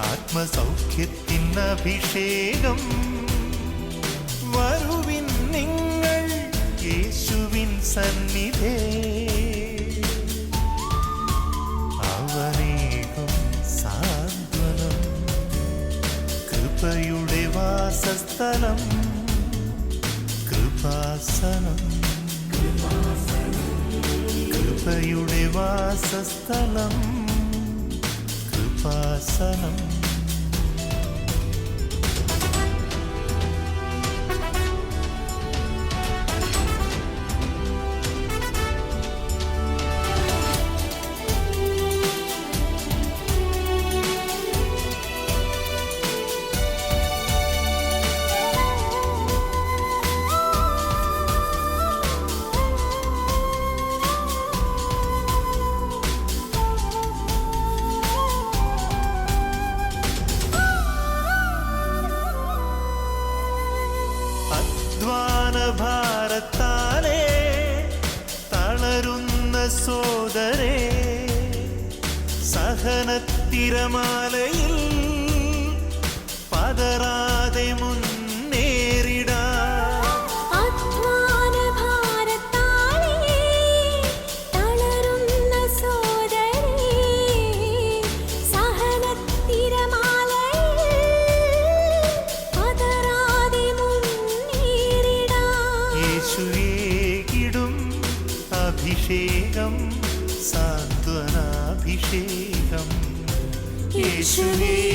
ആത്മസൗഖ്യത്തിന് അഭിഷേകം വരുവിൻ നിങ്ങൾ യേശുവിൻ സന്നിധേ. അവനേകും സാന്ത്വനം. കൃപയുടെ വാസസ്ഥലം. കൃപാസനം. കൃപയുടെ വാസസ്ഥലം. കൃപാസനം സഹനത്തിരമാലയിൽ പതറാതെ 是你。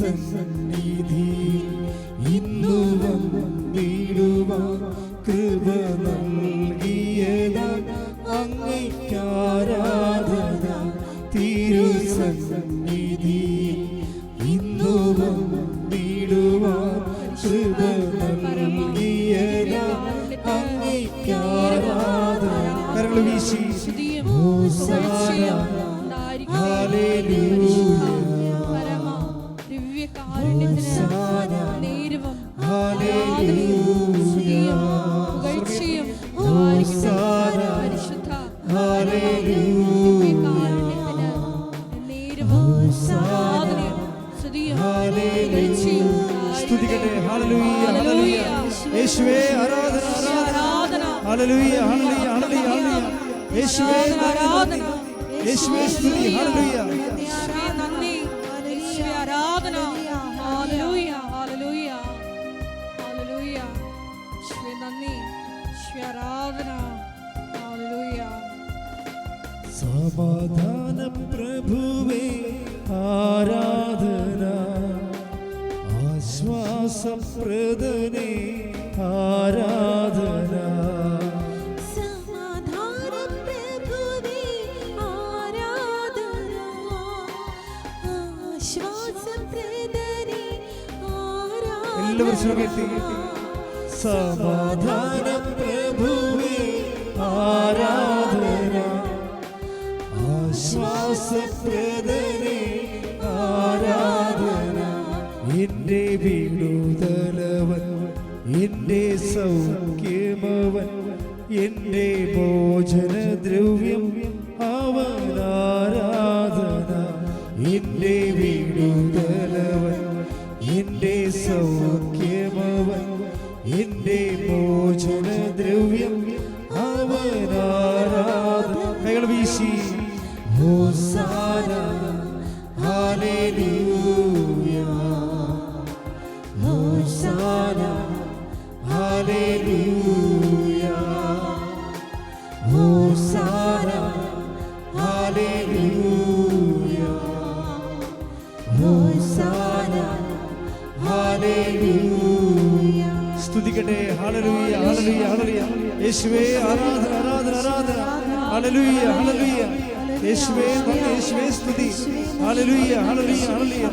listen. listen. ഹല്ലേലൂയ ഹല്ലേലൂയ ഹല്ലേലൂയ യേശുവേ ആരാധന യേശുവേ സ്തുതി ഹല്ലേലൂയ ആരാധന ഹല്ലേലൂയ ഹല്ലേലൂയ ഹല്ലേലൂയ യേശുവേ നന്ദി. യേശുവേ ആരാധന. ഹല്ലേലൂയ സമാധാന പ്രഭുവേ ആരാധന. ആശ്വാസപ്രദനേ ആരാധന. എല്ലാവരും സമാധാനം സമാധാന. ശ്രദ്ധിക്കട്ടെ ഹളലുയ ഹളലുയ ഹളലുയ യേശുവേ ആരാധന ആരാധന ആരാധന. ഹളലുയ ഹളലുയ യേശുവേ യേശുവേ സ്തുതി. ഹളലുയ ഹളലുയ ഹളലുയ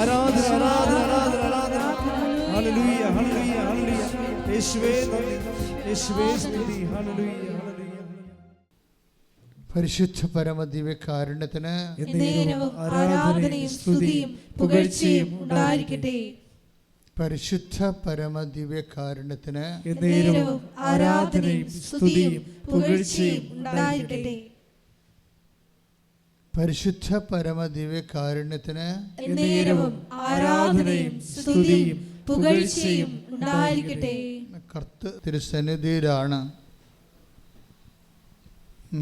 ആരാധന ആരാധന ആരാധന ആരാധന. ഹളലുയ ഹളലുയ ഹളലുയ യേശുവേ യേശുവേ സ്തുതി. ഹളലുയ പരിശുദ്ധ പരമ ദിവ്യകാരുണ്യത്തിന് ആരാധനയും സ്തുതിയും പുകഴ്ചയും ഉണ്ടായിരിക്കട്ടെ. പരിശുദ്ധ പരമ എന്നേരവും ആരാധനയും സ്തുതിയും പുകഴ്ചയും ഉണ്ടായിരിക്കട്ടെ. പരിശുദ്ധ പരമ എന്നേരവും ആരാധനയും സ്തുതിയും പുകഴ്ചയും ഉണ്ടായിരിക്കട്ടെ. കർത്ത് തിരുസന്നിധിയിലാണ്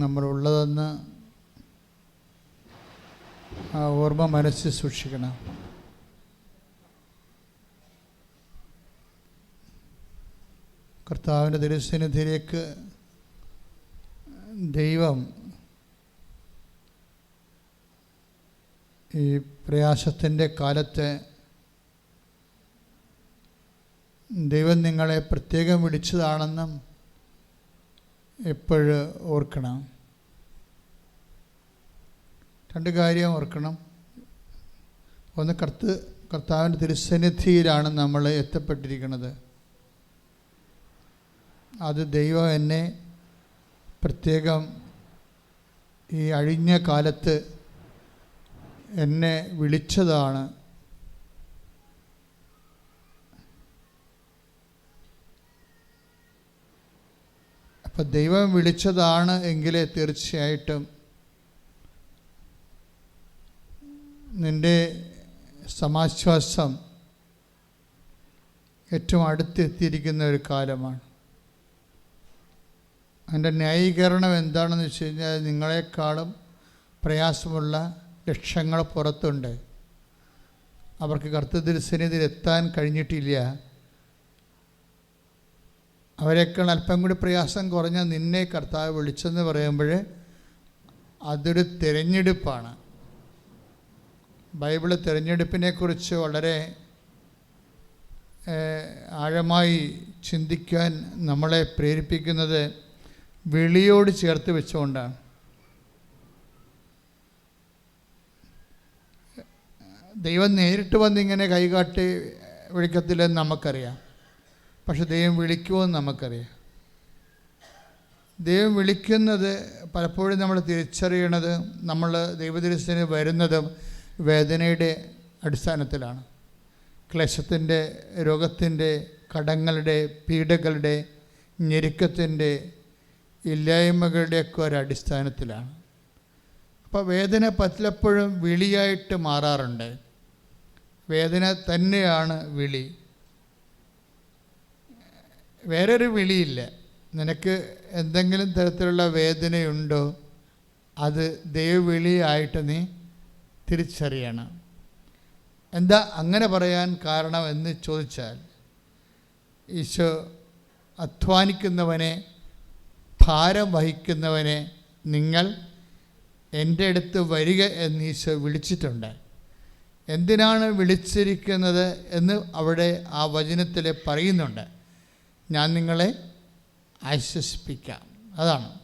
നമ്മളുള്ളതെന്ന് ആ ഓർമ്മ മനസ്സിൽ സൂക്ഷിക്കണം. കർത്താവിന്റെ തിരുസന്നിധിയിലേക്ക് ദൈവം ഈ പ്രയാസത്തിന്റെ കാലത്ത് ദൈവം നിങ്ങളെ പ്രത്യേകം വിളിച്ചതാണെന്നും എപ്പോഴും ഓർക്കണം. രണ്ട് കാര്യം ഓർക്കണം. ഒന്ന് കർത്ത് കർത്താവിന്റെ തിരുസന്നിധിയിലാണ് നമ്മൾ എത്തപ്പെട്ടിരിക്കുന്നത്. അത് ദൈവം എന്നെ പ്രത്യേകം ഈ അഴിഞ്ഞ കാലത്ത് എന്നെ വിളിച്ചതാണ്. അപ്പം ദൈവം വിളിച്ചതാണ് എങ്കിലേ തീർച്ചയായിട്ടും നിന്റെ സമാശ്വാസം ഏറ്റവും അടുത്തെത്തിയിരിക്കുന്ന ഒരു കാലമാണ്. അതിന്റെ ന്യായീകരണം എന്താണെന്ന് വെച്ച് കഴിഞ്ഞാൽ നിങ്ങളെക്കാളും പ്രയാസമുള്ള ലക്ഷങ്ങൾ പുറത്തുണ്ട്. അവർക്ക് കർത്തൃദിവസനിധിയിൽ എത്താൻ കഴിഞ്ഞിട്ടില്ല. അവരെക്കാൾ അല്പം കൂടി പ്രയാസം കുറഞ്ഞ നിന്നെ കർത്താവ് വിളിച്ചെന്ന് പറയുമ്പോൾ അതൊരു തിരഞ്ഞെടുപ്പാണ്. ബൈബിൾ തിരഞ്ഞെടുപ്പിനെക്കുറിച്ച് വളരെ ആഴമായി ചിന്തിക്കാൻ നമ്മളെ പ്രേരിപ്പിക്കുന്നത് വിളിയോട് ചേർത്ത് വെച്ചുകൊണ്ടാണ്. ദൈവം നേരിട്ട് വന്നിങ്ങനെ കൈകാട്ടി വിളിക്കത്തില്ലെന്ന് നമുക്കറിയാം. പക്ഷെ ദൈവം വിളിക്കുമെന്ന് നമുക്കറിയാം. ദൈവം വിളിക്കുന്നത് പലപ്പോഴും നമ്മൾ തിരിച്ചറിയണത് നമ്മൾ ദൈവദൃശ്യത്തിന് വരുന്നതും വേദനയുടെ അടിസ്ഥാനത്തിലാണ്. ക്ലേശത്തിന്റെ രോഗത്തിന്റെ കടങ്ങളുടെ പീഡകളുടെ ഞെരുക്കത്തിന്റെ ഇല്ലായ്മകളുടെയൊക്കെ ഒരു അടിസ്ഥാനത്തിലാണ്. അപ്പോൾ വേദന പലപ്പോഴും വിളിയായിട്ട് മാറാറുണ്ട്. വേദന തന്നെയാണ് വിളി. വേറൊരു വിളിയില്ല. നിനക്ക് എന്തെങ്കിലും തരത്തിലുള്ള വേദനയുണ്ടോ? അത് ദൈവവിളിയായിട്ട് നീ തിരിച്ചറിയണം. എന്താ അങ്ങനെ പറയാൻ കാരണം എന്ന് ചോദിച്ചാൽ ഈശോ അധ്വാനിക്കുന്നവനെ ഭാരം വഹിക്കുന്നവനെ നിങ്ങൾ എന്റെ അടുത്ത് വരിക എന്ന് വിളിച്ചിട്ടുണ്ട്. എന്തിനാണ് വിളിച്ചിരിക്കുന്നത് എന്ന് അവിടെ ആ വചനത്തിൽ പറയുന്നുണ്ട്. ഞാൻ നിങ്ങളെ ആശ്വസിപ്പിക്കാം. അതാണ്.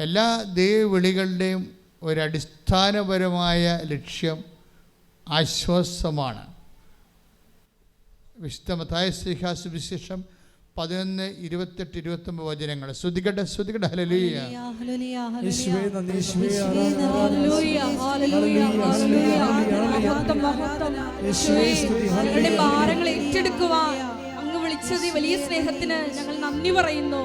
എല്ലാ ദൈവവിളികളുടെയും ഒരടിസ്ഥാനപരമായ ലക്ഷ്യം ആശ്വാസമാണ്. വിശുദ്ധ മതായ വിശേഷം പതിനൊന്ന് ഇരുപത്തെട്ട് ഇരുപത്തൊമ്പത് വചനങ്ങൾ. ശ്രുതികട്ടെ ശ്രുതികട ഹലലൂയ അങ്ങ് വലിയ സ്നേഹത്തിന് ഞങ്ങൾ നന്ദി പറയുന്നു.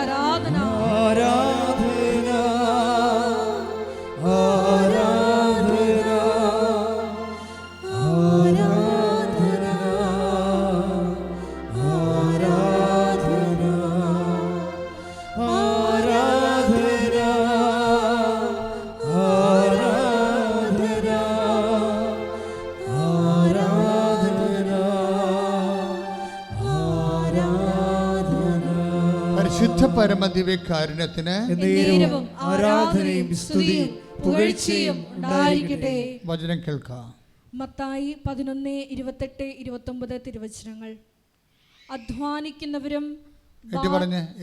ആരാധന. ആരാധന പരമദിവ്യകാരുണ്യത്തിന് ആരാധനയും സ്തുതിയും പുകഴ്ചയും ഉണ്ടായിരിക്കട്ടെ. വചനം കേൾക്കാം. മത്തായി പതിനൊന്ന് ഇരുപത്തെട്ട് ഇരുപത്തൊമ്പത് തിരുവചനങ്ങൾ. അധ്വാനിക്കുന്നവരും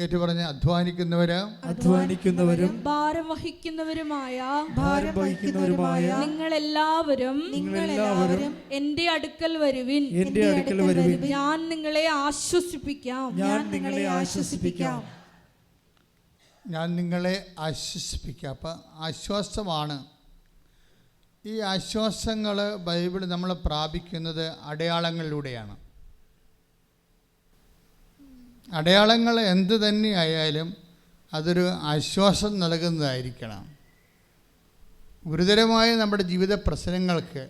ഏറ്റു പറഞ്ഞ് അധ്വാനിക്കുന്നവര്. അധ്വാനിക്കുന്നവരും ഭാരം വഹിക്കുന്നവരുമായ ഭാരം വഹിക്കുന്നവരുമായ നിങ്ങൾ എല്ലാവരും എന്റെ അടുക്കൽ വരുവിൻ. എന്റെ അടുക്കൽ വരുവിൻ. ഞാൻ നിങ്ങളെ ആശ്വസിപ്പിക്കാം. ഞാൻ നിങ്ങളെ ആശ്വസിപ്പിക്കാം. ഞാൻ നിങ്ങളെ ആശ്വസിപ്പിക്കുക അപ്പം ആശ്വാസമാണ്. ഈ ആശ്വാസങ്ങൾ ബൈബിൾ നമ്മൾ പ്രാപിക്കുന്നത് അടയാളങ്ങളിലൂടെയാണ്. അടയാളങ്ങൾ എന്ത് തന്നെയായാലും അതൊരു ആശ്വാസം നൽകുന്നതായിരിക്കണം. ഗുരുതരമായ നമ്മുടെ ജീവിത പ്രശ്നങ്ങൾക്ക്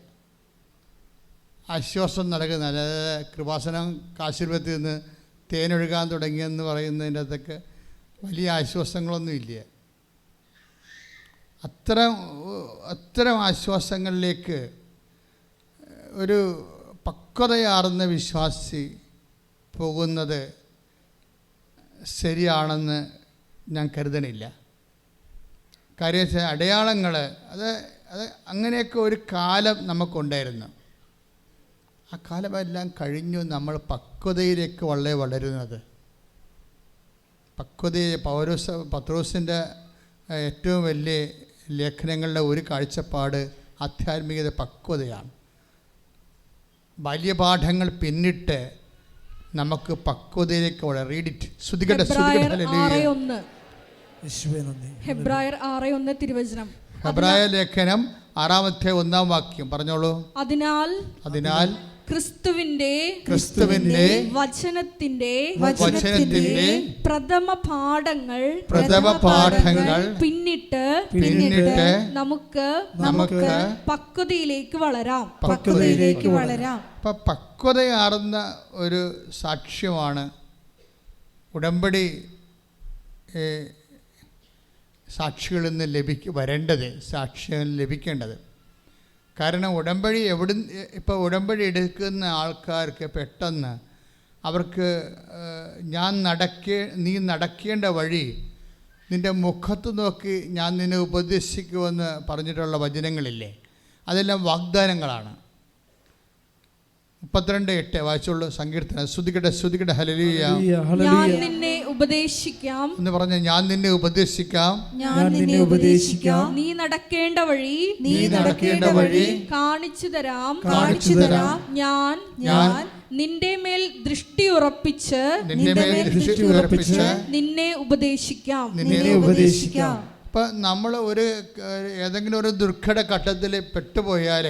ആശ്വാസം നൽകുന്ന അതായത് കൃപാസനം കാശീർവത്തിൽ നിന്ന് തേനൊഴുകാൻ തുടങ്ങിയെന്ന് പറയുന്നതിന്റെ അകത്തൊക്കെ വലിയ ആശ്വാസങ്ങളൊന്നും ഇല്ല അത്തരം അത്തരം ആശ്വാസങ്ങളിലേക്ക് ഒരു പക്വതയാർന്ന വിശ്വാസി പോകുന്നത് ശരിയാണെന്ന് ഞാൻ കരുതണില്ല. കാര്യം വെച്ചാൽ അടയാളങ്ങൾ അത് അത് അങ്ങനെയൊക്കെ ഒരു കാലം നമുക്കുണ്ടായിരുന്നു. ആ കാലമെല്ലാം കഴിഞ്ഞു നമ്മൾ പക്വതയിലേക്ക് വളരെ വളരുന്നത്. പക്വതയെ പൗരോസ് പത്രോസിന്റെ ഏറ്റവും വലിയ ലേഖനങ്ങളുടെ ഒരു കാഴ്ചപ്പാട് ആധ്യാത്മികത പക്വതയാണ്. പാഠങ്ങൾ പിന്നിട്ട് നമുക്ക് പക്വതയിലേക്ക് വളരെ റീഡിറ്റ് ശ്രുതികട്ടെ ഹെബ്രായർ ആറ് ഒന്ന്. തിരുവചനം. ഹെബ്രായ ലേഖനം ആറാമത്തെ ഒന്നാം വാക്യം. പറഞ്ഞോളൂ. അതിനാൽ അതിനാൽ ക്രിസ്തുവിന്റെ ക്രിസ്തുവിന്റെ വചനത്തിന്റെ വചനത്തിന്റെ പ്രഥമ പാഠങ്ങൾ പ്രഥമ പാഠങ്ങൾ പിന്നിട്ട് പിന്നിട്ട് നമുക്ക് നമുക്ക് പക്വതയിലേക്ക് വളരാം. പക്വതയിലേക്ക് വളരാം. അപ്പൊ പക്വതയാർന്ന ഒരു സാക്ഷ്യമാണ് ഉടമ്പടി സാക്ഷികളിൽ നിന്ന് ലഭിക്ക വരേണ്ടത് സാക്ഷികൾ ലഭിക്കേണ്ടത്. കാരണം ഉടമ്പടി എവിടെ ഇപ്പോൾ ഉടമ്പടി എടുക്കുന്ന ആൾക്കാർക്ക് പെട്ടെന്ന് അവർക്ക് ഞാൻ നടക്കേ നീ നടക്കേണ്ട വഴി നിന്റെ മുഖത്ത് നോക്കി ഞാൻ നിന്നെ ഉപദേശിക്കുമെന്ന് പറഞ്ഞിട്ടുള്ള വചനങ്ങളില്ലേ? അതെല്ലാം വാഗ്ദാനങ്ങളാണ്. മുപ്പത്തിരണ്ട് എട്ട് വായിച്ചുള്ളൂ. സങ്കീർത്തനം. ശ്രുതികട ശ്രുതികട ഹലലിയ ഹല്ലേലൂയ, ഞാൻ നിന്നെ ഉപദേശിക്കാം. എന്ന് പറഞ്ഞ ഞാൻ നിന്നെ ഉപദേശിക്കാം. ഞാൻ നിന്നെ ഉപദേശിക്കാം. നീ നടക്കേണ്ട വഴി നീ നടക്കേണ്ട വഴി കാണിച്ചു തരാം. കാണിച്ചു തരാം. ഞാൻ ഞാൻ നിന്റെ മേൽ ദൃഷ്ടി ഉറപ്പിച്ച് നിന്റെ മേൽ ദൃഷ്ടി ഉറപ്പിച്ച് നിന്നെ ഉപദേശിക്കാം. നിന്നെ ഉപദേശിക്കാം. ഇപ്പൊ നമ്മൾ ഒരു ഏതെങ്കിലും ഒരു ദുർഘട ഘട്ടത്തിൽ പെട്ടുപോയാൽ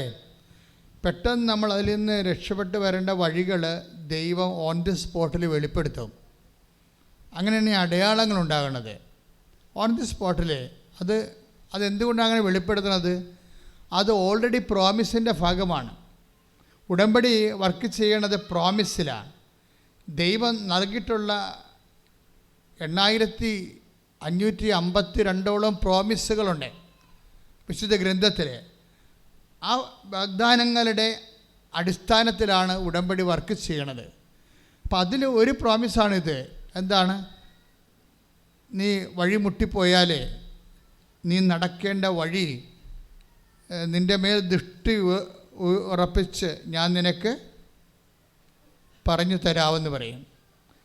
പെട്ടെന്ന് നമ്മൾ അതിൽ നിന്ന് രക്ഷപ്പെട്ട് വരേണ്ട വഴികൾ ദൈവം ഓൺ ദി സ്പോട്ടിൽ വെളിപ്പെടുത്തും. അങ്ങനെയാണ് ഈ അടയാളങ്ങൾ ഉണ്ടാകുന്നത് ഓൺ ദി സ്പോട്ടിൽ അത് അതെന്തുകൊണ്ടാണ് അങ്ങനെ വെളിപ്പെടുത്തുന്നത്? അത് ഓൾറെഡി പ്രോമിസിന്റെ ഭാഗമാണ്. ഉടമ്പടി വർക്ക് ചെയ്യണത് പ്രോമിസിലാണ് ദൈവം നൽകിയിട്ടുള്ള എണ്ണായിരത്തി അഞ്ഞൂറ്റി അമ്പത്തി രണ്ടോളം പ്രോമിസുകളുണ്ട് വിശുദ്ധ ഗ്രന്ഥത്തിൽ ആ വാഗ്ദാനങ്ങളുടെ അടിസ്ഥാനത്തിലാണ് ഉടമ്പടി വർക്ക് ചെയ്യണത്. അപ്പം അതിൽ ഒരു പ്രോമിസാണിത് എന്താണ്? നീ വഴി മുട്ടിപ്പോയാൽ നീ നടക്കേണ്ട വഴി നിന്റെ മേൽ ദൃഷ്ടി ഉറപ്പിച്ച് ഞാൻ നിനക്ക് പറഞ്ഞു തരാമെന്ന് പറയും.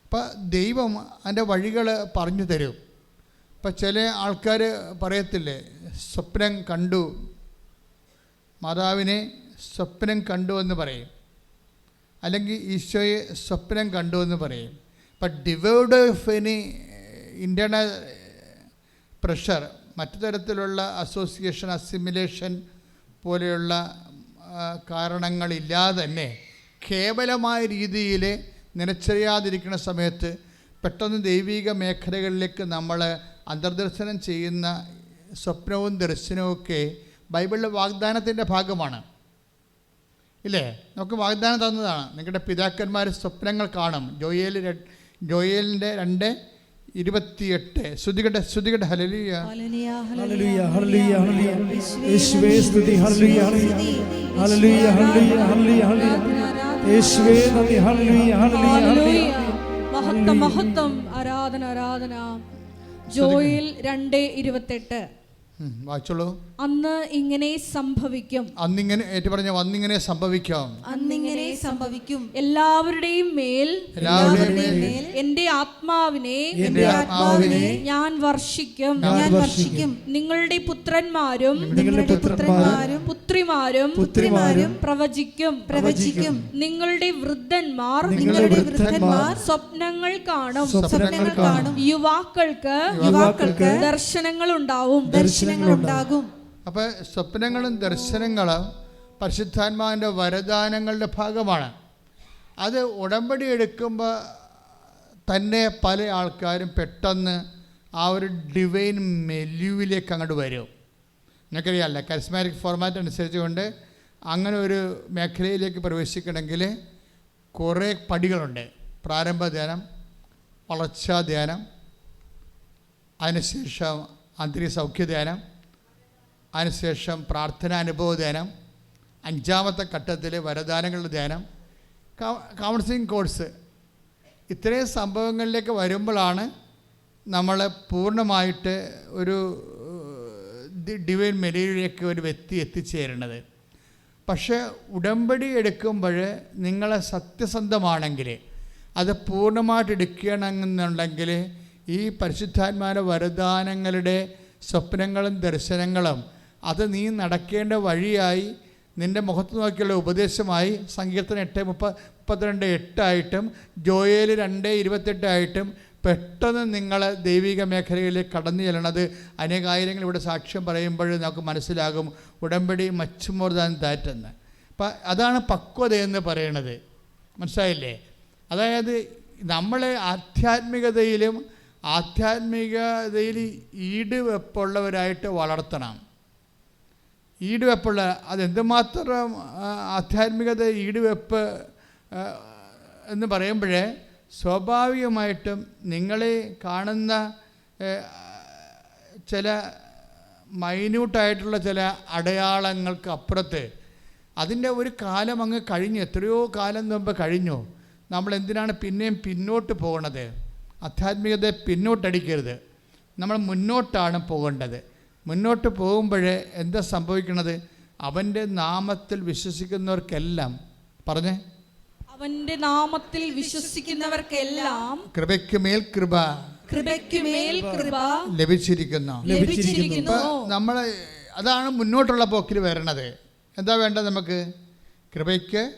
അപ്പം ദൈവം അതിന്റെ വഴികൾ പറഞ്ഞു തരും. ഇപ്പം ചില ആൾക്കാർ പറയത്തില്ലേ സ്വപ്നം കണ്ടു മാതാവിനെ സ്വപ്നം കണ്ടു എന്ന് പറയും. അല്ലെങ്കിൽ ഈശോയെ സ്വപ്നം കണ്ടു എന്ന് പറയും. ഇപ്പം ഡിവേർഡ് ഓഫ് എനി ഇന്റേർണൽ പ്രഷർ മറ്റു തരത്തിലുള്ള അസോസിയേഷൻ അസിമിലേഷൻ പോലെയുള്ള കാരണങ്ങളില്ലാതെ തന്നെ കേവലമായ രീതിയിൽ നനച്ചറിയാതിരിക്കുന്ന സമയത്ത് പെട്ടെന്ന് ദൈവിക മേഖലകളിലേക്ക് നമ്മൾ അന്തർദർശനം ചെയ്യുന്ന സ്വപ്നവും ദർശനവും ഒക്കെ ബൈബിളിലെ വാഗ്ദാനത്തിന്റെ ഭാഗമാണ്. ഇല്ലേ? നമുക്ക് വാഗ്ദാനം തന്നതാണ്. നിങ്ങളുടെ പിതാക്കന്മാർ സ്വപ്നങ്ങൾ കാണും. ജോയേൽ ജോയേലിന്റെ രണ്ട് ഇരുപത്തിയെട്ട്. ശ്രുതികട്ടെ ശ്രുതികട്ടെ ഹലലിയ ഹല്ലേലൂയ, ഹല്ലേലൂയ, ഹല്ലേലൂയ, ഹല്ലേലൂയ. യേശുവേ സ്തുതി. യേശുവേ നന്ദി. മഹത്വം മഹത്വം. ആരാധന ആരാധന. ജോയിൽ രണ്ട് ഇരുപത്തെട്ട്. വായിച്ചോളൂ. അന്ന് ഇങ്ങനെ സംഭവിക്കും. അന്നിങ്ങനെ ഏറ്റു പറഞ്ഞ അന്നിങ്ങനെ സംഭവിക്കാം. അന്നിങ്ങനെ സംഭവിക്കും. എല്ലാവരുടെയും മേൽ എല്ലാവരുടെയും മേൽ എന്റെ ആത്മാവിനെ എന്റെ ആത്മാവിനെ ഞാൻ വർഷിക്കും. ഞാൻ വർഷിക്കും. നിങ്ങളുടെ പുത്രന്മാരും നിങ്ങളുടെ പുത്രന്മാരും പുത്രിമാരും പുത്രിമാരും പ്രവചിക്കും. പ്രവചിക്കും. നിങ്ങളുടെ വൃദ്ധന്മാർ നിങ്ങളുടെ വൃദ്ധന്മാർ സ്വപ്നങ്ങൾ കാണും. സ്വപ്നങ്ങൾ കാണും. യുവാക്കൾക്ക് യുവാക്കൾക്ക് ദർശനങ്ങൾ ഉണ്ടാവും. ദർശനങ്ങൾ ഉണ്ടാകും അപ്പോൾ സ്വപ്നങ്ങളും ദർശനങ്ങളും പരിശുദ്ധാത്മാവിന്റെ വരദാനങ്ങളുടെ ഭാഗമാണ്. അത് ഉടമ്പടി എടുക്കുമ്പോൾ തന്നെ പല ആൾക്കാരും പെട്ടെന്ന് ആ ഒരു ഡിവൈൻ മെല്യുവിലേക്ക് അങ്ങോട്ട് വരും. നിങ്ങൾക്കറിയാമല്ല കരിസ്മാറ്റിക് ഫോർമാറ്റ് അനുസരിച്ച് കൊണ്ട് അങ്ങനെ ഒരു മേഖലയിലേക്ക് പ്രവേശിക്കണമെങ്കിൽ കുറേ പടികളുണ്ട്. പ്രാരംഭ ധ്യാനം വളർച്ചാ ധ്യാനം അതിനുശേഷം അന്തരീയ സൗഖ്യ ധ്യാനം അതിനുശേഷം പ്രാർത്ഥനാനുഭവ ധ്യാനം അഞ്ചാമത്തെ ഘട്ടത്തിൽ വരദാനങ്ങളുടെ ധ്യാനം കൗൺസിലിംഗ് കോഴ്സ് ഇത്രയും സംഭവങ്ങളിലേക്ക് വരുമ്പോഴാണ് നമ്മൾ പൂർണമായിട്ട് ഒരു ഡിവൈൻ മെലയിലേക്ക് ഒരു വ്യക്തി എത്തിച്ചേരുന്നത്. പക്ഷേ ഉടമ്പടി എടുക്കുമ്പോൾ നിങ്ങളെ സത്യസന്ധമാണെങ്കിൽ അത് പൂർണമായിട്ട് എടുക്കണമെന്നുണ്ടെങ്കിൽ ഈ പരിശുദ്ധാത്മാരുടെ വരദാനങ്ങളുടെ സ്വപ്നങ്ങളും ദർശനങ്ങളും അത് നീ നടക്കേണ്ട വഴിയായി നിന്റെ മുഖത്ത് നോക്കിയുള്ള ഉപദേശമായി സങ്കീർത്തനം എട്ട് മുപ്പ മുപ്പത്തിരണ്ട് എട്ടായിട്ടും ജോയേൽ രണ്ട് ഇരുപത്തെട്ടായിട്ടും പെട്ടെന്ന് നിങ്ങൾ ദൈവിക മേഖലയിലേക്ക് കടന്നു ചെല്ലണത്. അനേകായിരങ്ങൾ ഇവിടെ സാക്ഷ്യം പറയുമ്പോൾ നമുക്ക് മനസ്സിലാകും ഉടമ്പടി മച്ച് മോർ ദാൻ ദാറ്റ് എന്ന്. അപ്പം അതാണ് പക്വത എന്ന് പറയണത്. മനസ്സിലായില്ലേ? അതായത് നമ്മൾ ആധ്യാത്മികതയിലും ആധ്യാത്മികതയിൽ ഈടുവെപ്പുള്ളവരായിട്ട് വളർത്തണം. ഈടുവെപ്പുള്ള അതെന്തുമാത്രം ആധ്യാത്മികത ഈടുവെപ്പ് എന്ന് പറയുമ്പോഴേ സ്വാഭാവികമായിട്ടും നിങ്ങളെ കാണുന്ന ചില മൈന്യൂട്ടായിട്ടുള്ള ചില അടയാളങ്ങൾക്ക് അപ്പുറത്ത് അതിന്റെ ഒരു കാലം അങ്ങ് കഴിഞ്ഞു. എത്രയോ കാലം മുമ്പ് കഴിഞ്ഞു. നമ്മൾ എന്തിനാണ് പിന്നെയും പിന്നോട്ട് പോകണത് ആധ്യാത്മികതയെ പിന്നോട്ടടിക്കരുത്. നമ്മൾ മുന്നോട്ടാണ് പോകേണ്ടത്. മുന്നോട്ട് പോകുമ്പോഴേ എന്താ സംഭവിക്കുന്നത് അവന്റെ നാമത്തിൽ വിശ്വസിക്കുന്നവർക്കെല്ലാം പറഞ്ഞേ. അവന്റെ നാമത്തിൽ വിശ്വസിക്കുന്നവർക്കെല്ലാം കൃപയ്ക്ക് മേൽ കൃപ കൃപയ്ക്കുമേൽ കൃപ ലഭിച്ചിരിക്കുന്നു. ലഭിച്ചിരിക്കുന്നു. നമ്മൾ അതാണ് മുന്നോട്ടുള്ള പോക്കിൽ വരണത്. എന്താ വേണ്ടത് നമുക്ക്? കൃപയ്ക്ക്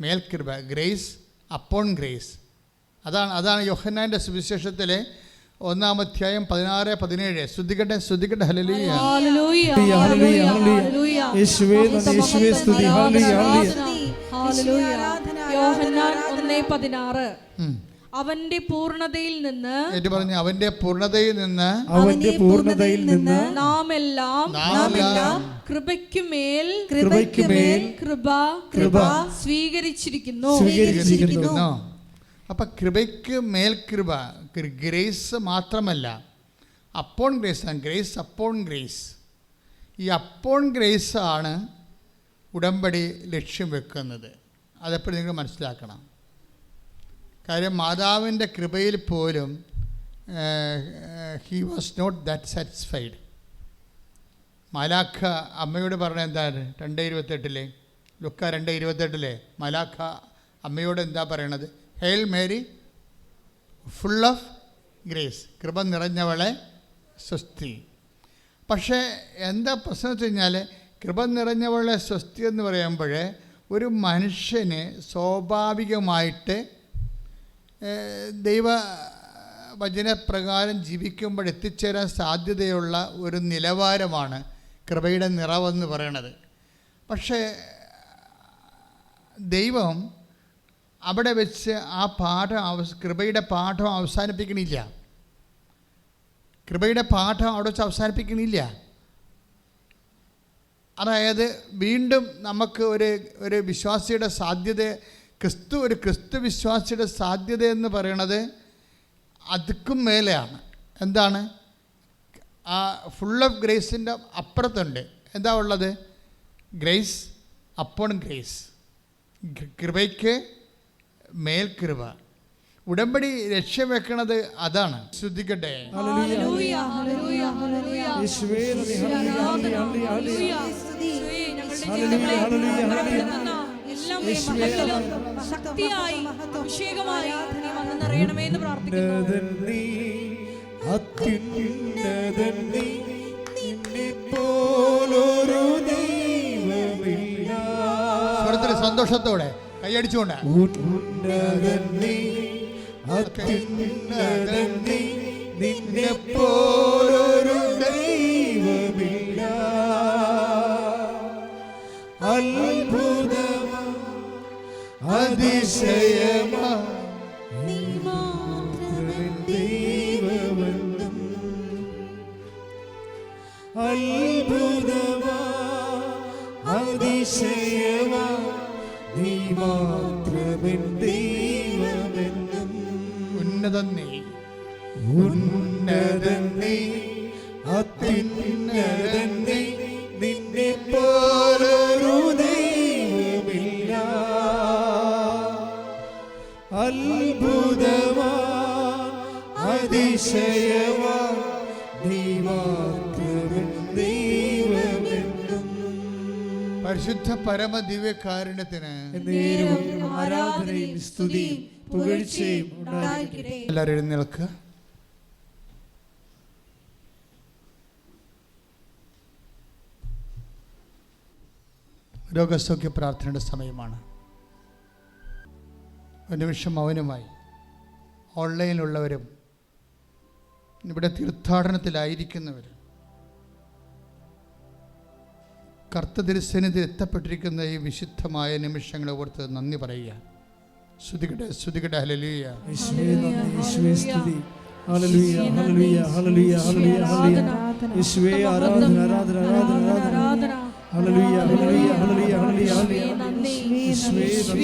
മേൽ കൃപ ഗ്രേസ് അപ്പോൺ ഗ്രേസ്. അതാണ് അതാണ് യോഹന്നാന്റെ സുവിശേഷത്തിലെ ഒന്നാം അധ്യായം പതിനാറ് പതിനേഴ് ശ്രദ്ധിക്കട്ടെ ശ്രദ്ധിക്കട്ടെ ഹലലിയ ഹല്ലേലൂയ, ഹല്ലേലൂയ, ഹല്ലേലൂയ, ഹല്ലേലൂയ. ഹല്ലേലൂയ. യേശുവേ യേശുവേ സ്തുതി. ഹല്ലേലൂയ, ഹല്ലേലൂയ. ഹല്ലേലൂയ. യോഹന്നാൻ ഒന്നേ പതിനാറ് ഉം. അവന്റെ പൂർണതയിൽ നിന്ന് എന്റെ പറഞ്ഞു അവന്റെ പൂർണതയിൽ നിന്ന് അവന്റെ പൂർണതയിൽ നിന്ന് നാം എല്ലാം നാമെല്ലാം കൃപയ്ക്കുമേൽ കൃപയ്ക്കുമേൽ കൃപ കൃപ സ്വീകരിച്ചിരിക്കുന്നു സ്വീകരിച്ചിരിക്കുന്നു അപ്പം കൃപയ്ക്ക് മേൽ കൃപ ഗ്രേസ് മാത്രമല്ല. അപ്പോൺ ഗ്രേസ് ആണ്. ഗ്രേസ് അപ്പോൺ ഗ്രേസ് ഈ അപ്പോൺ ഗ്രേസ് ആണ് ഉടമ്പടി ലക്ഷ്യം വെക്കുന്നത്. അതെപ്പോഴും നിങ്ങൾ മനസ്സിലാക്കണം. കാര്യം മാതാവിന്റെ കൃപയിൽ പോലും he was not that satisfied മലാഖ അമ്മയോട് പറഞ്ഞ എന്താണ്? രണ്ട് ഇരുപത്തെട്ടിലെ. ലുക്ക രണ്ട് ഇരുപത്തെട്ടിലെ. മലാഖ അമ്മയോട് എന്താ പറയണത്? Hail Mary full of grace കൃപ നിറഞ്ഞവളെ സ്വസ്തി. പക്ഷേ എന്താ പ്രശ്നം വെച്ച് കഴിഞ്ഞാൽ കൃപ നിറഞ്ഞവളെ സ്വസ്തി എന്ന് പറയുമ്പോൾ ഒരു മനുഷ്യന് സ്വാഭാവികമായിട്ട് ദൈവ വചനപ്രകാരം ജീവിക്കുമ്പോൾ എത്തിച്ചേരാൻ സാധ്യതയുള്ള ഒരു നിലവാരമാണ് കൃപയുടെ നിറവെന്ന് പറയണത്. പക്ഷേ ദൈവം അവിടെ വെച്ച് ആ പാഠം അവസ് കൃപയുടെ പാഠം അവസാനിപ്പിക്കണില്ല. കൃപയുടെ പാഠം അവിടെ വെച്ച് അവസാനിപ്പിക്കണില്ല. അതായത് വീണ്ടും നമുക്ക് ഒരു ഒരു വിശ്വാസിയുടെ സാധ്യത ക്രിസ്തു ഒരു ക്രിസ്തു വിശ്വാസിയുടെ സാധ്യത എന്ന് പറയണത് അതുക്കും മേലെയാണ്. എന്താണ്? ആ ഫുൾ ഓഫ് ഗ്രേസിന്റെ അപ്പുറത്തുണ്ട്. എന്താ ഉള്ളത്? ഗ്രേസ് അപ്പോൺ ഗ്രേസ് കൃപയ്ക്ക് മേൽ കൃപ ഉടമ്പടി ലക്ഷ്യം വെക്കണത് അതാണ്. ശ്രദ്ധിക്കട്ടെ. ശക്തിയായി അഭിഷേകമായി നീ വന്ന് നിറയണമേ എന്ന് പ്രാർത്ഥിക്കുന്നു. സന്തോഷത്തോടെ. കൈയടിച്ചുകൊണ്ട്. നിന്നെ പോലൊരു ദൈവമില്ല. അത്ഭുതമാ അതിശയമാ ദൈവമെന്നും. അത്ഭുതമാ അതിശയമാ നീ മാത്രമേ ദൈവമെന്നും. ഉന്നതം നീ ഉന്നതൻ നീ അത്യുന്നതൻ നീ നിന്നെ പോലൊരു ദൈവമില്ല. അത്ഭുതമാ അതിശയമാ പരിശുദ്ധ പരമ ദിവ്യകാരുണ്യത്തിന് ആരാധനയും സ്തുതിയും പുകഴ്ചയും ഉണ്ടായിരിക്കട്ടെ. എല്ലാവരും എഴുന്നേൽക്കുക രോഗസൗഖ്യ പ്രാർത്ഥനയുടെ സമയമാണ്. ഒരു നിമിഷം മൗനമായി. ഓൺലൈനിലുള്ളവരും ഇവിടെ തീർത്ഥാടനത്തിലായിരിക്കുന്നവരും കർത്തതിരുസന്നിധി എത്തപ്പെട്ടിരിക്കുന്ന ഈ വിശുദ്ധമായ നിമിഷങ്ങളെ ഓർത്ത് നന്ദി പറയുക. ശ്രുതികട്ടെ ശ്രുതികട്ടെ ഹലലിയ യേശുവേ നന്ദി, യേശുവേ സ്തുതി. ഹല്ലേലൂയ, ഹല്ലേലൂയ, ഹല്ലേലൂയ, ഹല്ലേലൂയ, ഹല്ലേലൂയ. യേശുവേ ആരാധന, ആരാധന, ആരാധന, ആരാധന. ഹല്ലേലൂയ, ഹല്ലേലൂയ, ഹല്ലേലൂയ, ഹല്ലേലൂയ, ഹല്ലേലൂയ. യേശുവേ നന്ദി,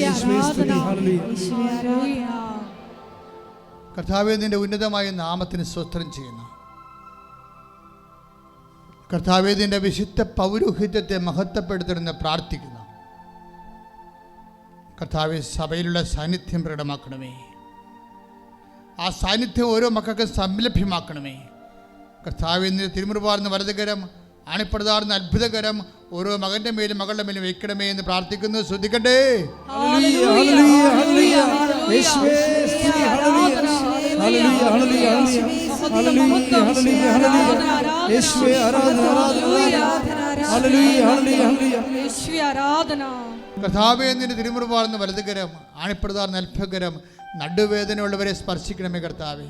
യേശുവേ സ്തുതി. ഹല്ലേലൂയ. കർത്താവെ നിന്റെ ഉന്നതമായ നാമത്തിന് സ്വസ്ത്രം ചെയ്യുന്നു. കർത്താവെ നിന്റെ വിശുദ്ധ പൗരോഹിത്യത്തെ മഹത്വപ്പെടുത്തണമെന്ന് പ്രാർത്ഥിക്കുന്നു. കർത്താവ് സഭയിലുള്ള സാന്നിധ്യം പ്രകടമാക്കണമേ. ആ സാന്നിധ്യം ഓരോ മക്കൾക്കും സംലഭ്യമാക്കണമേ. കർത്താവിന്റെ തിരുമുറുപാർന്ന് വലതുകരം അണിപ്പെടുതാർന്ന അത്ഭുതകരം ഓരോ മകന്റെ മേലും മകളുടെ മേലും വയ്ക്കണമേ എന്ന് പ്രാർത്ഥിക്കുന്നു. ശ്രദ്ധിക്കട്ടെ. ഹല്ലേലൂയ, ഹല്ലേലൂയ, ഹല്ലേലൂയ. ഹല്ലേലൂയ. ഹല്ലേലൂയ, ഹല്ലേലൂയ, യേശുവേ ആരാധന, ആരാധന, നിന്റെ തിരുമുറിവാളുന്ന വലതുകരം ആണിപ്പെടുതാർന്ന നൽഭകരം നടുവേദനയുള്ളവരെ സ്പർശിക്കണമേ കർത്താവേ.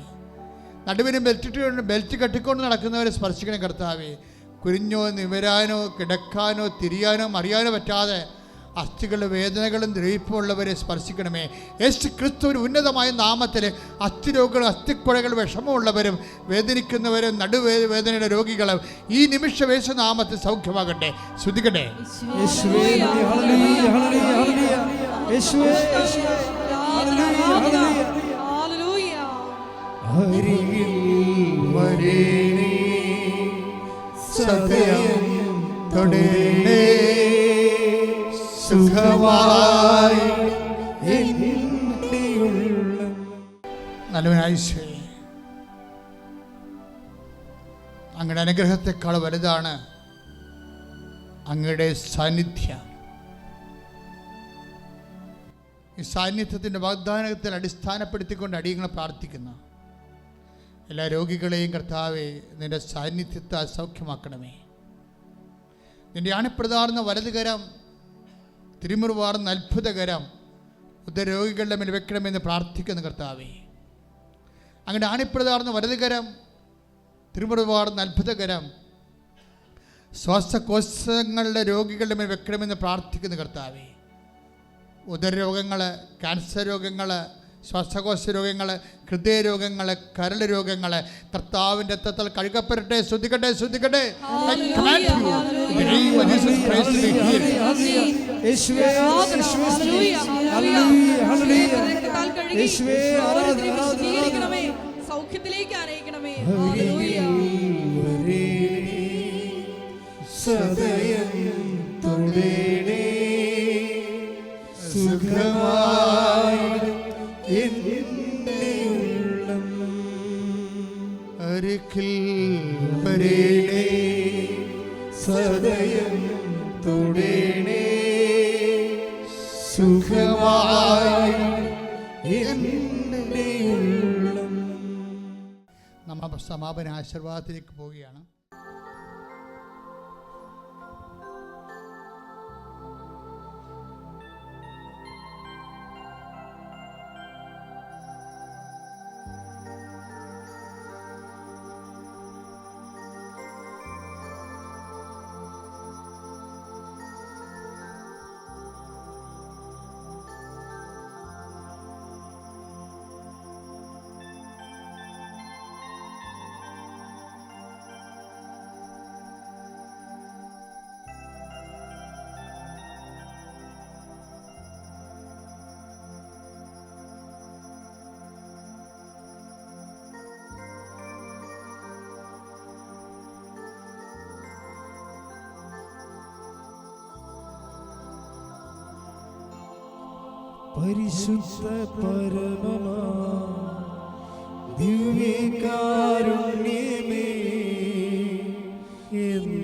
നടുവിന് ബെൽറ്റ് ബെൽറ്റ് കെട്ടിക്കൊണ്ട് നടക്കുന്നവരെ സ്പർശിക്കണേ കർത്താവേ. കുരിഞ്ഞോ നിവരാനോ കിടക്കാനോ തിരിയാനോ അറിയാനോ പറ്റാതെ അസ്ഥികളുടെ വേദനകളും ദ്രവിപ്പുള്ളവരെ സ്പർശിക്കണമേ യേശു ക്രിസ്തുവിന് ഉന്നതമായ നാമത്തിൽ അസ്ഥിരോഗങ്ങളും അസ്ഥിക്കുഴകൾ വിഷമമുള്ളവരും വേദനിക്കുന്നവരും നടുവേ വേദനയുടെ രോഗികളും ഈ നിമിഷ യേശു നാമത്തിൽ സൗഖ്യമാകട്ടെ ശ്രുതിക്കട്ടെ യേശുവേ തൊടേ ഹല്ലേലൂയ, ഹല്ലേലൂയ, ഹല്ലേലൂയ. യേശുവേ യേശുവേ. ഹല്ലേലൂയ, ഹല്ലേലൂയ. ഹല്ലേലൂയ അരികിൽ വരേണേ സദയം തൊടേണേ നല്ലവനായിശേ അങ്ങയുടെ അനുഗ്രഹത്തെക്കാൾ വലുതാണ് അങ്ങയുടെ സാന്നിധ്യം. ഈ സാന്നിധ്യത്തിന്റെ വാഗ്ദാനത്തിൽ അടിസ്ഥാനപ്പെടുത്തിക്കൊണ്ട് അടിയങ്ങളെ പ്രാർത്ഥിക്കുന്നു എല്ലാ രോഗികളെയും കർത്താവെ നിന്റെ സാന്നിധ്യത്തെ സൗഖ്യമാക്കണമേ. നിന്റെ അണപ്പെടുതാർന്ന വലതുകരം തിരുമുറുവാർന്ന അത്ഭുതകരം ഉദരോഗികളുടെ മേൽ വെക്കണമെന്ന് പ്രാർത്ഥിക്കുന്നു കർത്താവേ. അങ്ങനെ ആണിപ്രതാർന്ന് വലതുകരം തിരുമുറുവാർന്ന അത്ഭുതകരം. ശ്വാസകോശങ്ങളുടെ രോഗികളുടെ മേൽ വെക്കണമെന്ന് പ്രാർത്ഥിക്കുന്നു കർത്താവേ ഉദരരോഗങ്ങൾ ക്യാൻസർ രോഗങ്ങൾ ശ്വാസകോശ രോഗങ്ങൾ ഹൃദയരോഗങ്ങൾ കരൾ രോഗങ്ങൾ കർത്താവിന്റെ അത്തത്തിൽ കഴുകപ്പെടട്ടെ ശ്രദ്ധിക്കട്ടെ ശ്രദ്ധിക്കട്ടെ ആരാധന, ആരാധന, ആരാധന. സദയം തൊടേണേ. സുഖമായി അരികിൽ സുഖമായി സമാപന ആശീർവാദത്തിലേക്ക് പോവുകയാണ്. പരിശുദ്ധ പരമമാ ദിവ്യകാരുണ്യമേ എന്നുമെന്നും